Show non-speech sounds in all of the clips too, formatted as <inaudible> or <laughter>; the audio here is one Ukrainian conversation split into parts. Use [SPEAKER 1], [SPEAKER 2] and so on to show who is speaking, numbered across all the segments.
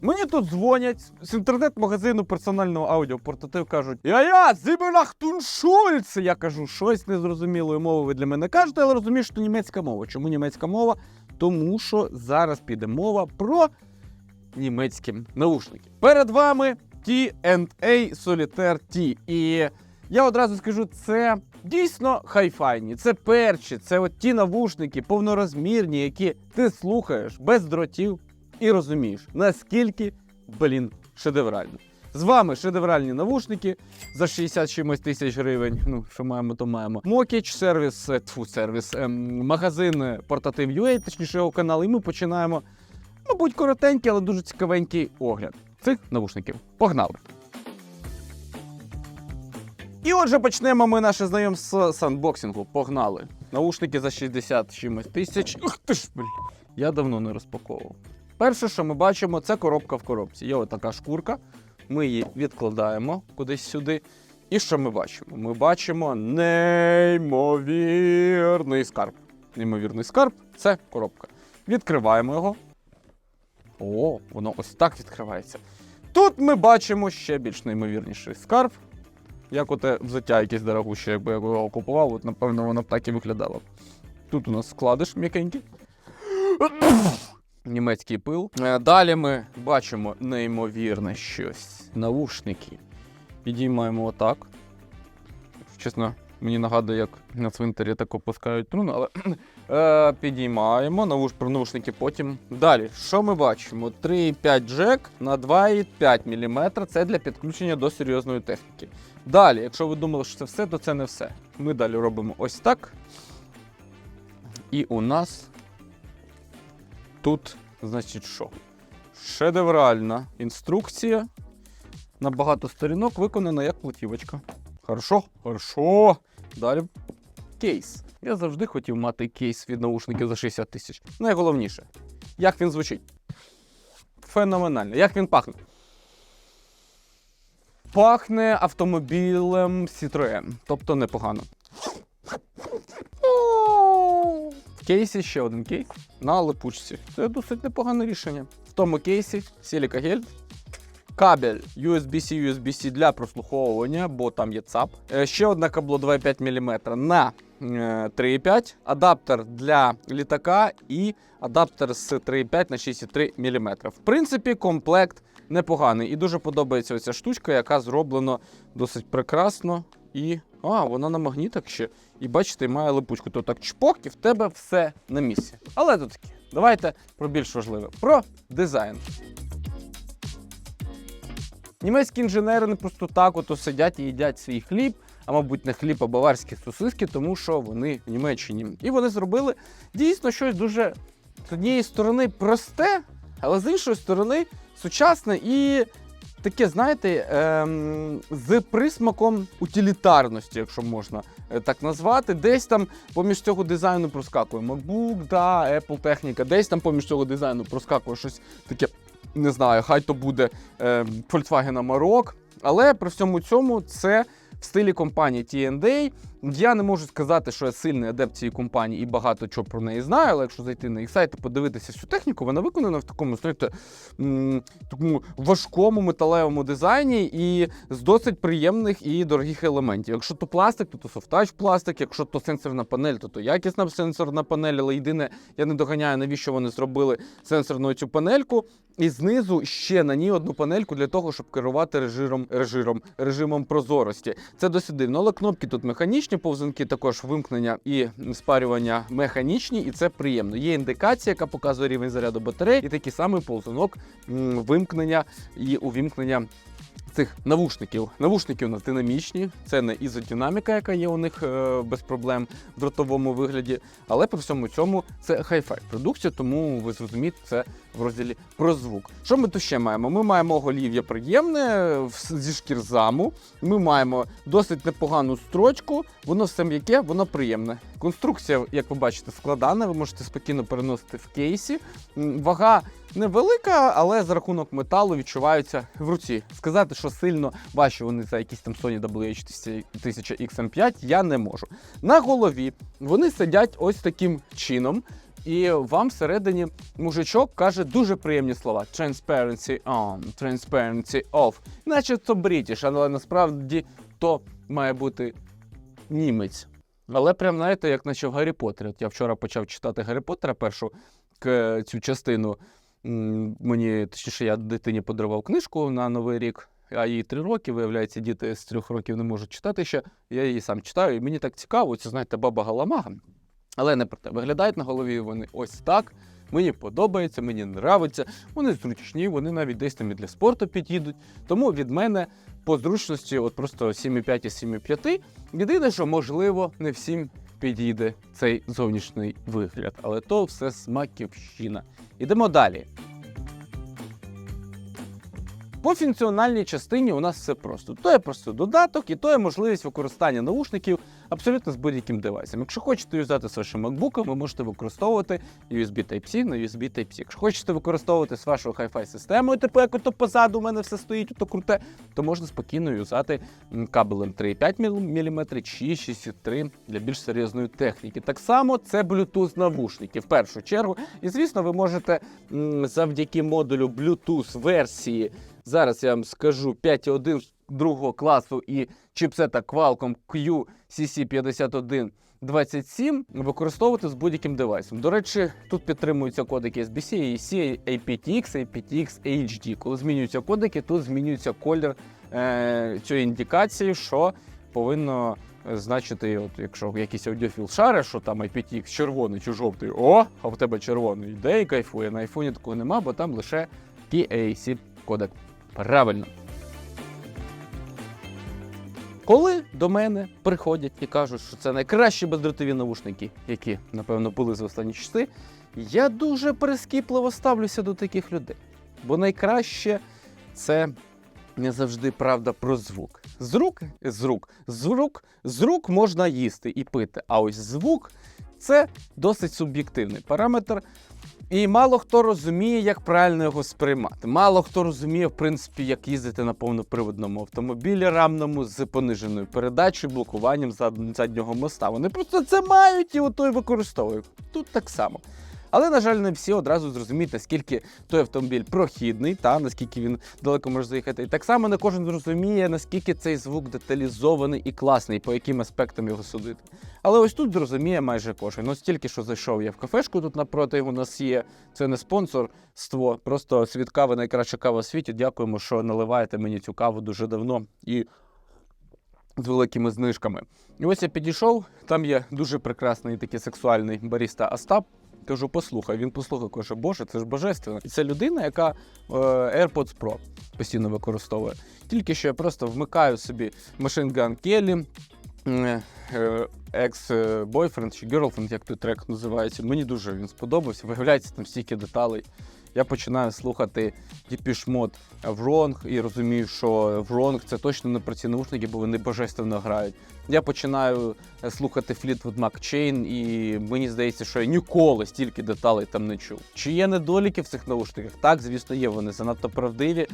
[SPEAKER 1] Мені тут дзвонять з інтернет-магазину персонального аудіопортатив кажуть: Я-я, Шульц! Я кажу, щось незрозумілої мови ви для мене кажете, але розумію, що німецька мова. Чому німецька мова? Тому що зараз піде мова про німецькі наушники. Перед вами T&A Solitaire T. І я одразу скажу, це дійсно хайфайні, це перші, це от ті навушники повнорозмірні, які ти слухаєш без дротів і розумієш, наскільки, блін, шедеврально. З вами шедевральні навушники за 60 чимось тисяч гривень. Ну, що маємо, то маємо. Мокіч, сервіс, е, тьфу, сервіс, ем, магазин Портатив UA, точніше його канал, і ми починаємо, мабуть, коротенький, але дуже цікавенький огляд цих навушників. Погнали! І отже, почнемо ми наше знайомство з анбоксингу. Погнали. Наушники за 60 чимось тисяч. Ух ти ж, блін. Я давно не розпаковував. Перше, що ми бачимо, це коробка в коробці. Є отака шкурка. Ми її відкладаємо кудись сюди. І що ми бачимо? Ми бачимо неймовірний скарб. Неймовірний скарб це коробка. Відкриваємо його. О, воно ось так відкривається. Тут ми бачимо ще більш неймовірніший скарб. Як оте взуття якесь дорогуще, якби я його купував, от напевно воно б так і виглядало. Тут у нас складиш м'якенький. Німецький пил. Е, Далі ми бачимо неймовірне щось. Навушники. Підіймаємо отак. Чесно, мені нагадує, як на цвинтарі так опускають труну, але <clears throat> е, підіймаємо навуш, про навушники потім. Далі, що ми бачимо? 3,5 джек на 2,5 мм. Це для підключення до серйозної техніки. Далі, якщо ви думали, що це все, то це не все. Ми далі робимо ось так. І у нас тут, значить, що? Шедевральна інструкція на багато сторінок виконана як платівочка. Хорошо? Хорошо. Далі кейс. Я завжди хотів мати кейс від наушників за 60 тисяч. Найголовніше, як він звучить. Феноменально. Як він пахне? Пахне автомобілем Citroën, тобто непогано. В кейсі ще один кейс на липучці. Це досить непогане рішення. В тому кейсі Silica Gel, кабель USB-C, USB-C для прослуховування, бо там є ЦАП. Е, Ще одне кабло 2,5 мм на е, 3,5, адаптер для літака і адаптер з 3,5 на 6,3 мм. В принципі, комплект непоганий. І дуже подобається оця штучка, яка зроблена досить прекрасно. І. А, вона на магнітах ще. І бачите, має липучку. То так чпок, і в тебе все на місці. Але тут таке. Давайте про більш важливе: про дизайн. Німецькі інженери не просто так ото сидять і їдять свій хліб, а мабуть, не хліб, а баварські сосиски, тому що вони в Німеччині. І вони зробили дійсно щось дуже з однієї сторони просте, але з іншої сторони сучасне і таке, знаєте, ем, з присмаком утилітарності, якщо можна е, так назвати. Десь там поміж цього дизайну проскакує MacBook, да, Apple техніка, десь там поміж цього дизайну проскакує щось таке не знаю, хай то буде е, Volkswagen Amarok, але при всьому цьому це в стилі компанії T&A. Я не можу сказати, що я сильний адепт цієї компанії і багато чого про неї знаю, але якщо зайти на їх сайт і подивитися всю техніку, вона виконана в такому знаєте, такому важкому металевому дизайні і з досить приємних і дорогих елементів. Якщо то пластик, то то софтач пластик, якщо то сенсорна панель, то то якісна сенсорна панель, але єдине, я не доганяю, навіщо вони зробили сенсорну цю панельку. І знизу ще на ній одну панельку для того, щоб керувати режимом, режимом, режимом прозорості. Це досить дивно, але кнопки тут механічні, повзунки також вимкнення і спарювання механічні, і це приємно. Є індикація, яка показує рівень заряду батареї, і такий самий повзунок вимкнення і увімкнення. Цих навушників. Навушники у нас динамічні, це не ізодинаміка, яка є у них е, без проблем в дротовому вигляді. Але при всьому цьому це хай-фай продукція, тому ви зрозумієте це в розділі про звук. Що ми тут ще маємо? Ми маємо оголів'я приємне зі шкірзаму. Ми маємо досить непогану строчку, воно все м'яке, воно приємне. Конструкція, як ви бачите, складана, ви можете спокійно переносити в кейсі. Вага невелика, але за рахунок металу відчуваються в руці. Сказати, що сильно важче вони за якісь там Sony WH-1000 XM5, я не можу. На голові вони сидять ось таким чином. і вам всередині мужичок каже дуже приємні слова: transparency on, transparency off. Наче то брітіш, але насправді то має бути німець. Але прям знаєте, як наче в Гаррі Поттері. От я вчора почав читати Гаррі Поттера першу к- цю частину. Мені точніше, я дитині подарував книжку на Новий рік, а їй три роки. Виявляється, діти з трьох років не можуть читати ще. Я її сам читаю, і мені так цікаво, це знаєте, баба Галамага. Але не про те. Виглядають на голові вони ось так. Мені подобається, мені нравиться. Вони зручні, вони навіть десь там і для спорту підійдуть. Тому від мене по зручності, от просто 7,5 і 7,5. Єдине, що можливо, не всім підійде цей зовнішній вигляд, але то все смаківщина. Ідемо далі. По функціональній частині у нас все просто. То є просто додаток, і то є можливість використання наушників абсолютно з будь-яким девайсом. Якщо хочете юзати з вашим MacBook, ви можете використовувати USB Type-C на USB Type-C. Якщо хочете використовувати з вашою Hi-Fi системою, типу як ото позаду у мене все стоїть, ото круте, то можна спокійно юзати кабелем 3,5 мм чи 6,3 для більш серйозної техніки. Так само це Bluetooth навушники в першу чергу. І звісно, ви можете завдяки модулю Bluetooth версії. Зараз я вам скажу 5.1 другого класу і чіпсета Qualcomm QCC5127 використовувати з будь-яким девайсом. До речі, тут підтримуються кодики SBC, EC, aptX, aptX HD. Коли змінюються кодики, тут змінюється колір е, цієї індикації, що повинно значити, от, якщо якийсь аудіофіл шаре, що там IPTX червоний чи жовтий, о, а в тебе червоний йде і кайфує. На айфоні такого нема, бо там лише PAC кодек. Правильно. Коли до мене приходять і кажуть, що це найкращі бездротові навушники, які, напевно, були за останні часи, я дуже прискіпливо ставлюся до таких людей. Бо найкраще це не завжди правда про звук. З рук, з рук, з рук, з рук можна їсти і пити. А ось звук це досить суб'єктивний параметр. І мало хто розуміє, як правильно його сприймати. Мало хто розуміє, в принципі, як їздити на повноприводному автомобілі рамному з пониженою передачею, блокуванням заднього моста. Вони просто це мають і ото й використовують. Тут так само. Але, на жаль, не всі одразу зрозуміють, наскільки той автомобіль прохідний, та наскільки він далеко може заїхати. І так само не кожен зрозуміє, наскільки цей звук деталізований і класний, по яким аспектам його судити. Але ось тут зрозуміє майже кожен. Ось тільки що зайшов я в кафешку тут напроти у нас є. Це не спонсорство, просто світ кави найкраща кава в світі. Дякуємо, що наливаєте мені цю каву дуже давно і з великими знижками. І ось я підійшов, там є дуже прекрасний такий сексуальний баріста Остап. Кажу, послухай, він послухав, каже, Боже, це ж божественно. І це людина, яка е, AirPods Pro постійно використовує. Тільки що я просто вмикаю собі Machine Gun Kelly, е, е, ex-boyfriend чи girlfriend, як той трек називається. Мені дуже він сподобався. Виявляється, там стільки деталей. Я починаю слухати Depeche Mode Wrong і розумію, що Wrong це точно не про ці наушники, бо вони божественно грають. Я починаю е, слухати Fleetwood Mac Chain, і мені здається, що я ніколи стільки деталей там не чув. Чи є недоліки в цих наушниках? Так, звісно, є. Вони занадто правдиві.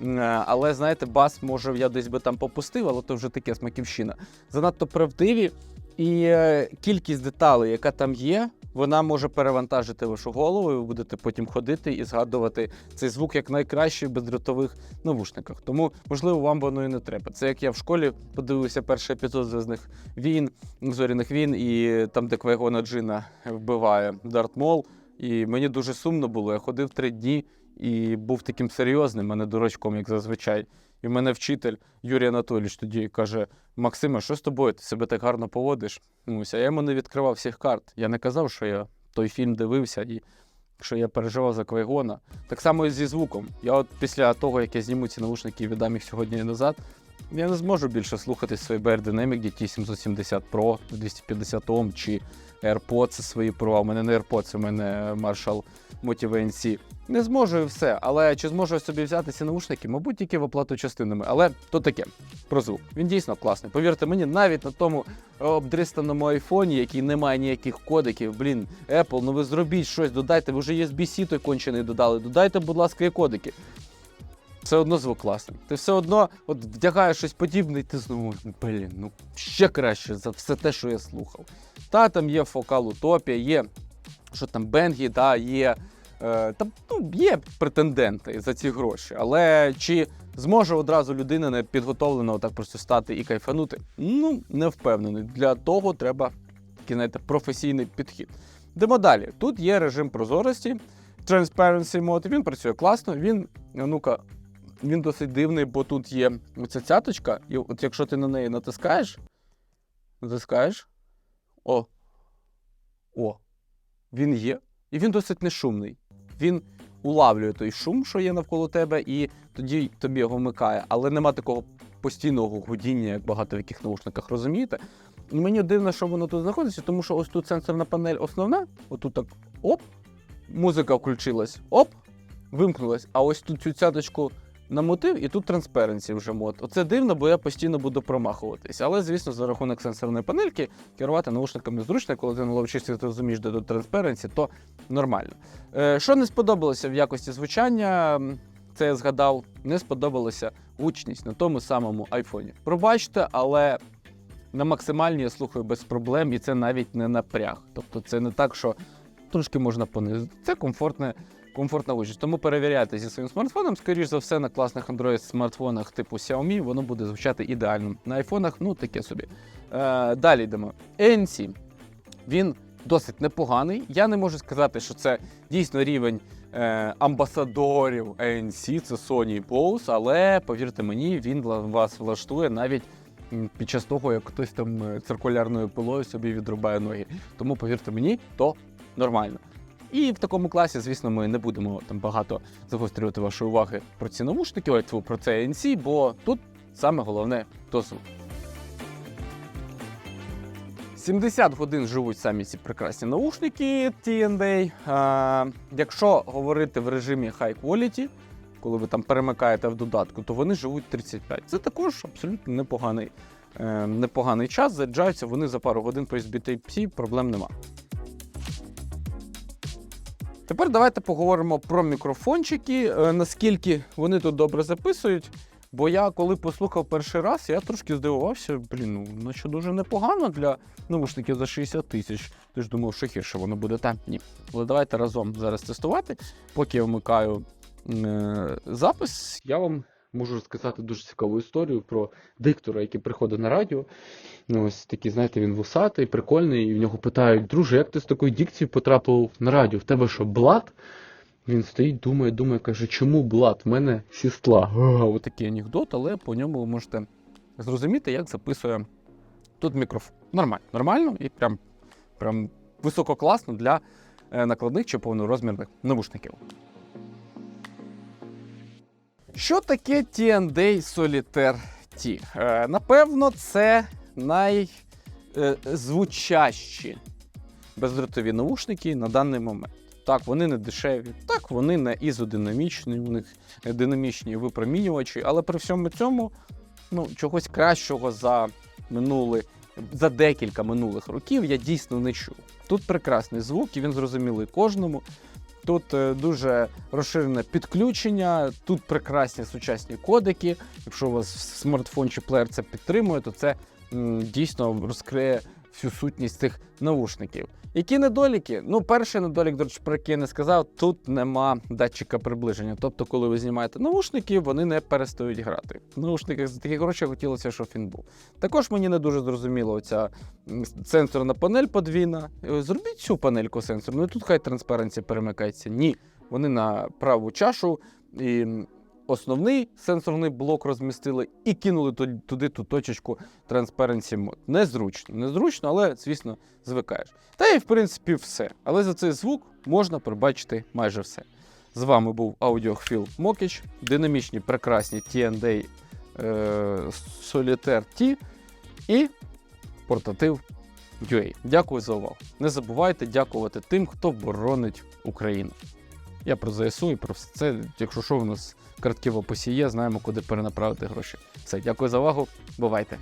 [SPEAKER 1] Е, Але знаєте, бас, може, я десь би там попустив, але то вже таке смаківщина. Занадто правдиві, і е, кількість деталей, яка там є, вона може перевантажити вашу голову, і ви будете потім ходити і згадувати цей звук як найкращий в бездротових навушниках. Тому, можливо, вам воно і не треба. Це як я в школі подивився перший епізод Зв'язних війн, зоряних війн, і там, де Квайгона Джина вбиває Дарт Мол. І мені дуже сумно було. Я ходив три дні і був таким серйозним, а не дурачком, як зазвичай. І в мене вчитель Юрій Анатолійович тоді каже: Максиме, що з тобою? Ти себе так гарно поводиш? Ось, я йому не відкривав всіх карт. Я не казав, що я той фільм дивився і що я переживав за Квайгона. Так само і зі звуком. Я от після того, як я зніму ці наушники і віддам їх сьогодні назад, я не зможу більше слухати свої BR Dynamic DT 770 Pro 250 Ом чи AirPods свої Pro. У мене не AirPods, у мене Marshall Motive NC. Не зможу і все. Але чи зможу я собі взяти ці наушники? Мабуть, тільки в оплату частинами. Але то таке про звук. Він дійсно класний. Повірте мені, навіть на тому обдристаному айфоні, який не має ніяких кодиків. Блін, Apple, ну ви зробіть щось, додайте. Ви вже USB-C той кончений додали. Додайте, будь ласка, і кодики. Все одно звук класний. Ти все одно от вдягаєш щось подібне, і ти знову, блін, ну ще краще за все те, що я слухав. Та там є фокал Утопія, є що там Бенгі, да, є, е, там, ну, є претенденти за ці гроші. Але чи зможе одразу людина не підготовлена отак просто стати і кайфанути? Ну, не впевнений. Для того треба знаєте, професійний підхід. Йдемо далі. Тут є режим прозорості, Transparency Mode. Він працює класно. Він, ну-ка, він досить дивний, бо тут є оця цяточка, і от якщо ти на неї натискаєш, натискаєш. О. О. Він є. І він досить нешумний. Він улавлює той шум, що є навколо тебе, і тоді тобі його вмикає. Але нема такого постійного гудіння, як багато в яких наушниках, розумієте? Мені дивно, що воно тут знаходиться, тому що ось тут сенсорна панель основна, отут так оп, музика включилась, оп, вимкнулась. А ось тут цю цяточку намотив, і тут трансперенсі вже мод. Оце дивно, бо я постійно буду промахуватись. Але, звісно, за рахунок сенсорної панельки керувати наушниками зручно, коли ти на ловчисті ти розумієш, де тут трансперенсі, то нормально. Е, що не сподобалося в якості звучання, це я згадав, не сподобалося гучність на тому самому айфоні. Пробачте, але на максимальній я слухаю без проблем, і це навіть не напряг. Тобто це не так, що трошки можна понизити. Це комфортне, комфортна гучність. Тому перевіряйте зі своїм смартфоном. Скоріш за все, на класних Android смартфонах типу Xiaomi воно буде звучати ідеально. На айфонах, ну таке собі. Е, далі йдемо. ANC. Він досить непоганий. Я не можу сказати, що це дійсно рівень е, амбасадорів ANC, це Sony і Bose, але повірте мені, він вас влаштує навіть під час того, як хтось там е, циркулярною пилою собі відрубає ноги. Тому повірте мені, то нормально. І в такому класі, звісно, ми не будемо там багато загострювати вашої уваги про ці навушники, про ANC, бо тут саме головне то звук. 70 годин живуть самі ці прекрасні наушники TND. А, якщо говорити в режимі High Quality, коли ви там перемикаєте в додатку, то вони живуть 35. Це також абсолютно непоганий, е, непоганий час. Заряджаються вони за пару годин по USB Type-C, проблем нема. Тепер давайте поговоримо про мікрофончики, е, наскільки вони тут добре записують. Бо я коли послухав перший раз, я трошки здивувався, блін, ну наче дуже непогано для навушників за 60 тисяч. Ти ж думав, що гірше воно буде там? Ні. Але давайте разом зараз тестувати. Поки я вмикаю е, запис, я вам можу розказати дуже цікаву історію про диктора, який приходить на радіо. Ну, Ось такий, знаєте, він вусатий, прикольний, і в нього питають, друже, як ти з такою дикцією потрапив на радіо? В тебе що, блат? Він стоїть, думає, думає, каже, чому блат? В мене сістла. Ось такий анекдот, але по ньому ви можете зрозуміти, як записує тут мікрофон. Нормально, нормально і прям, прям висококласно для е, накладних чи повнорозмірних навушників. Що таке TND Solitaire T? Е, напевно, це найзвучащі бездротові наушники на даний момент. Так, вони не дешеві, так, вони не ізодинамічні, у них динамічні випромінювачі, але при всьому цьому ну, чогось кращого за минулі, за декілька минулих років я дійсно не чув. Тут прекрасний звук, і він зрозумілий кожному. Тут е, дуже розширене підключення, тут прекрасні сучасні кодики. Якщо у вас смартфон чи плеєр це підтримує, то це дійсно розкриє всю сутність цих навушників. Які недоліки? Ну, перший недолік, до речі, про який я не сказав, тут нема датчика приближення. Тобто, коли ви знімаєте наушники, вони не перестають грати. В наушниках за такі гроші хотілося, щоб він був. Також мені не дуже зрозуміло оця сенсорна панель подвійна. Е, Зробіть цю панельку сенсорну, і тут хай транспаренція перемикається. Ні, вони на праву чашу. І Основний сенсорний блок розмістили і кинули туди ту точечку Transparency Mode. Незручно, незручно, але, звісно, звикаєш. Та і в принципі все. Але за цей звук можна пробачити майже все. З вами був аудіохвіл Мокіч, динамічні, прекрасні TND е, Solitaire T і портатив UA. Дякую за увагу. Не забувайте дякувати тим, хто боронить Україну. Я про ЗСУ і про все це. Якщо що, у нас картки в описі є, знаємо, куди перенаправити гроші. Все, дякую за увагу. Бувайте!